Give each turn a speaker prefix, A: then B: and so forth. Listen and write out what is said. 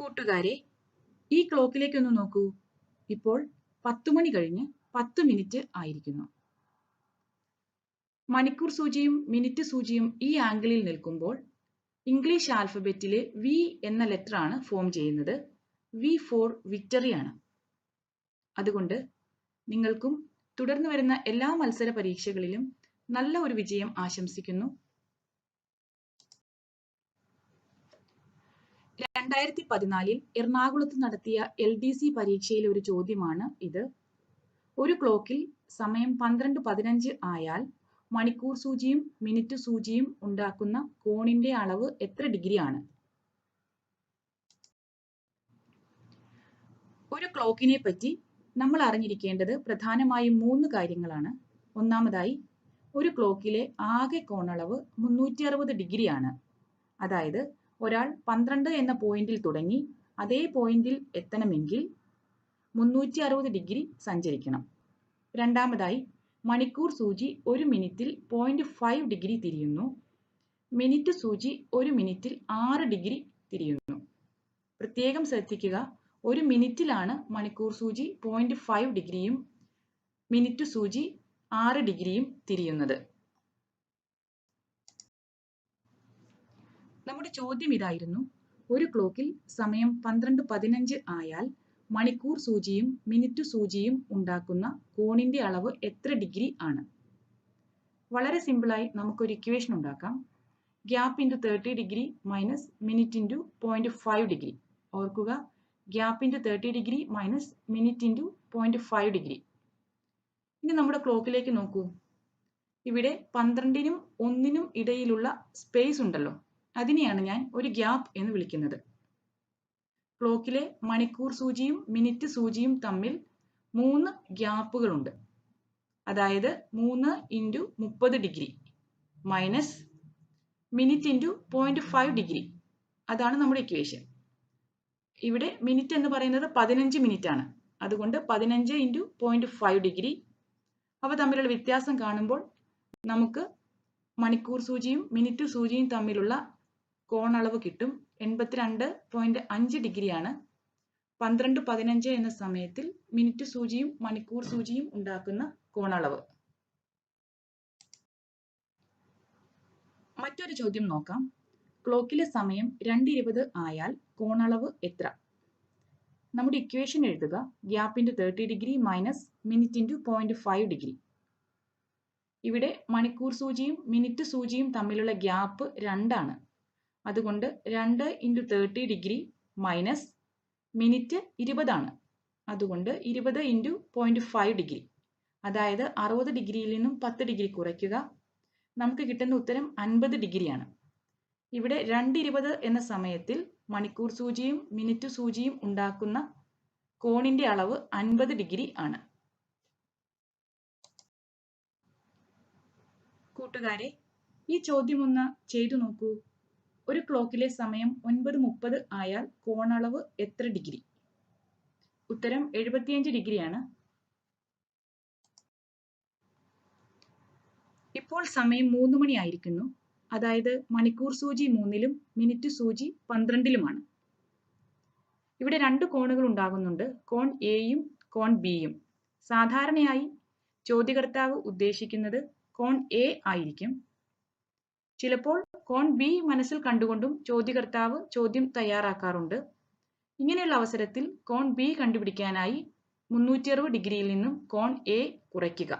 A: കൂട്ടുകാരെ ഈ ക്ലോക്കിലേക്ക് ഒന്ന് നോക്കൂ. ഇപ്പോൾ പത്ത് മണി കഴിഞ്ഞ് പത്ത് മിനിറ്റ് ആയിരിക്കുന്നു. മണിക്കൂർ സൂചിയും മിനിറ്റ് സൂചിയും ഈ ആംഗിളിൽ നിൽക്കുമ്പോൾ ഇംഗ്ലീഷ് ആൽഫബറ്റിലെ വി എന്ന ലെറ്റർ ആണ് ഫോം ചെയ്യുന്നത്. വി ഫോർ വിക്ടറി ആണ്. അതുകൊണ്ട് നിങ്ങൾക്കും തുടർന്ന് വരുന്ന എല്ലാ മത്സര പരീക്ഷകളിലും നല്ല ഒരു വിജയം ആശംസിക്കുന്നു. രണ്ടായിരത്തി പതിനാലിൽ എറണാകുളത്ത് നടത്തിയ എൽ ഡി സി പരീക്ഷയിലെ ഒരു ചോദ്യമാണ് ഇത്. ഒരു ക്ലോക്കിൽ സമയം പന്ത്രണ്ട് പതിനഞ്ച് ആയാൽ മണിക്കൂർ സൂചിയും മിനിറ്റ് സൂചിയും ഉണ്ടാക്കുന്ന കോണിന്റെ അളവ് എത്ര ഡിഗ്രിയാണ്? ഒരു ക്ലോക്കിനെ പറ്റി നമ്മൾ അറിഞ്ഞിരിക്കേണ്ടത് പ്രധാനമായും മൂന്ന് കാര്യങ്ങളാണ്. ഒന്നാമതായി ഒരു ക്ലോക്കിലെ ആകെ കോണളവ് മുന്നൂറ്റി അറുപത് ഡിഗ്രിയാണ്. അതായത് ഒരാൾ പന്ത്രണ്ട് എന്ന പോയിന്റിൽ തുടങ്ങി അതേ പോയിന്റിൽ എത്തണമെങ്കിൽ മുന്നൂറ്റി അറുപത് ഡിഗ്രി സഞ്ചരിക്കണം. രണ്ടാമതായി മണിക്കൂർ സൂചി ഒരു മിനിറ്റിൽ പോയിന്റ് ഫൈവ് ഡിഗ്രി തിരിയുന്നു. മിനിറ്റ് സൂചി ഒരു മിനിറ്റിൽ ആറ് ഡിഗ്രി തിരിയുന്നു. പ്രത്യേകം ശ്രദ്ധിക്കുക ഒരു മിനിറ്റിലാണ് മണിക്കൂർ സൂചി പോയിന്റ് ഫൈവ് ഡിഗ്രിയും മിനിറ്റ് സൂചി ആറ് ഡിഗ്രിയും തിരിയുന്നത്. നമ്മുടെ ചോദ്യം ഇതായിരുന്നു. ഒരു ക്ലോക്കിൽ സമയം പന്ത്രണ്ട് പതിനഞ്ച് ആയാൽ മണിക്കൂർ സൂചിയും മിനിറ്റ് സൂചിയും ഉണ്ടാക്കുന്ന കോണിന്റെ അളവ് എത്ര ഡിഗ്രി ആണ്? വളരെ സിമ്പിളായി നമുക്കൊരു ഇക്വേഷൻ ഉണ്ടാക്കാം. Gap into thirty degree minus minute into point five degree. ഓർക്കുക gap into thirty degree minus minute into point five degree. ഇനി നമ്മുടെ ക്ലോക്കിലേക്ക് നോക്കൂ. ഇവിടെ പന്ത്രണ്ടിനും ഒന്നിനും ഇടയിലുള്ള സ്പേസ് ഉണ്ടല്ലോ. അതിനെയാണ് ഞാൻ ഒരു ഗ്യാപ്പ് എന്ന് വിളിക്കുന്നത്. ക്ലോക്കിലെ മണിക്കൂർ സൂചിയും മിനിറ്റ് സൂചിയും തമ്മിൽ മൂന്ന് ഗ്യാപ്പുകളുണ്ട്. അതായത് മൂന്ന് ഇന്റു മുപ്പത് degree minus minute into point five degree. അതാണ് നമ്മുടെ ഇക്വേഷൻ. ഇവിടെ മിനിറ്റ് എന്ന് പറയുന്നത് പതിനഞ്ച് മിനിറ്റ് ആണ് അതുകൊണ്ട് പതിനഞ്ച് ഇന്റു പോയിന്റ് ഫൈവ് ഡിഗ്രി. അവ തമ്മിലുള്ള വ്യത്യാസം കാണുമ്പോൾ നമുക്ക് മണിക്കൂർ സൂചിയും മിനിറ്റ് സൂചിയും തമ്മിലുള്ള കോണളവ് കിട്ടും. എൺപത്തിരണ്ട് പോയിന്റ് അഞ്ച് ഡിഗ്രിയാണ്. പന്ത്രണ്ട് പതിനഞ്ച് എന്ന സമയത്തിൽ മിനിറ്റ് സൂചിയും മണിക്കൂർ സൂചിയും ഉണ്ടാക്കുന്ന കോണളവ് മറ്റൊരു ചോദ്യം നോക്കാം. ക്ലോക്കിലെ സമയം രണ്ട് ഇരുപത് ആയാൽ കോണളവ് എത്ര? നമ്മുടെ ഇക്വേഷൻ എഴുതുക. Gap into thirty degree minus minute into point five degree. ഇവിടെ മണിക്കൂർ സൂചിയും മിനിറ്റ് സൂചിയും തമ്മിലുള്ള ഗ്യാപ്പ് രണ്ടാണ്. അതുകൊണ്ട് രണ്ട് into thirty degree minus minute ഇരുപതാണ് അതുകൊണ്ട് ഇരുപത് ഇന്റു പോയിന്റ് ഫൈവ് ഡിഗ്രി അതായത് അറുപത് ഡിഗ്രിയിൽ നിന്നും പത്ത് ഡിഗ്രി കുറയ്ക്കുക. നമുക്ക് കിട്ടുന്ന ഉത്തരം അൻപത് ഡിഗ്രിയാണ് ഇവിടെ രണ്ട് ഇരുപത് എന്ന സമയത്തിൽ മണിക്കൂർ സൂചിയും മിനിറ്റ് സൂചിയും ഉണ്ടാക്കുന്ന കോണിന്റെ അളവ് അൻപത് ഡിഗ്രി ആണ്. കൂട്ടുകാരെ ഈ ചോദ്യം ഒന്ന് ചെയ്തു നോക്കൂ. ഒരു ക്ലോക്കിലെ സമയം ഒൻപത് മുപ്പത് ആയാൽ കോണളവ് എത്ര ഡിഗ്രി? ഉത്തരം എഴുപത്തിയഞ്ച് ഡിഗ്രിയാണ്. ഇപ്പോൾ സമയം മൂന്ന് മണി ആയിരിക്കുന്നു. അതായത് മണിക്കൂർ സൂചി മൂന്നിലും മിനിറ്റ് സൂചി പന്ത്രണ്ടിലുമാണ്. ഇവിടെ രണ്ട് കോണുകൾ ഉണ്ടാകുന്നുണ്ട്. കോൺ എയും കോൺ ബിയും സാധാരണയായി ചോദ്യകർത്താവ് ഉദ്ദേശിക്കുന്നത് കോൺ എ ആയിരിക്കും. ചിലപ്പോൾ കോൺ ബി മനസ്സിൽ കണ്ടുകൊണ്ടും ചോദ്യകർത്താവ് ചോദ്യം തയ്യാറാക്കാറുണ്ട്. ഇങ്ങനെയുള്ള അവസരത്തിൽ കോൺ ബി കണ്ടുപിടിക്കാനായി മുന്നൂറ്റി അറുപത് ഡിഗ്രിയിൽ നിന്നും കോൺ എ കുറയ്ക്കുക.